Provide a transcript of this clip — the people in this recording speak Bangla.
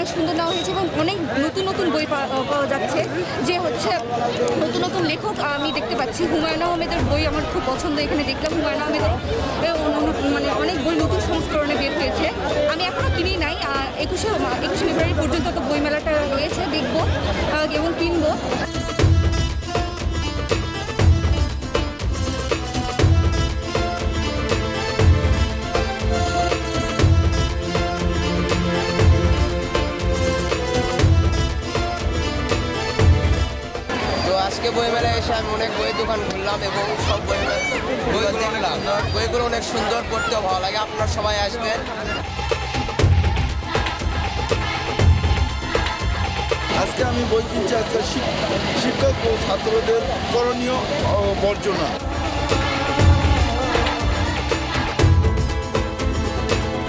অনেক সুন্দর নেওয়া হয়েছে এবং অনেক নতুন নতুন বই পাওয়া যাচ্ছে। যে হচ্ছে নতুন নতুন লেখক আমি দেখতে পাচ্ছি। হুমায়ুন আহমেদের বই আমার খুব পছন্দ। এখানে দেখলাম হুমায়ুন আহমেদের মানে অনেক বই নতুন সংস্করণে বের হয়েছে। আমি এখনও কিনি নাই। একুশে একুশে ফেব্রুয়ারি পর্যন্ত তো বইমেলাটা রয়েছে, দেখব। এবং আজকে বই মেলায় এসে আমি অনেক বইয়ের দোকান ঘুরলাম এবং সব বই বইগুলো দেখলাম। বইগুলো অনেক সুন্দর, পড়তেও ভালো লাগে। আপনারা সবাই আসবেন আজকে আমি বই কিনছি আজকে শিক্ষক ও ছাত্রদের করণীয় বর্জনা।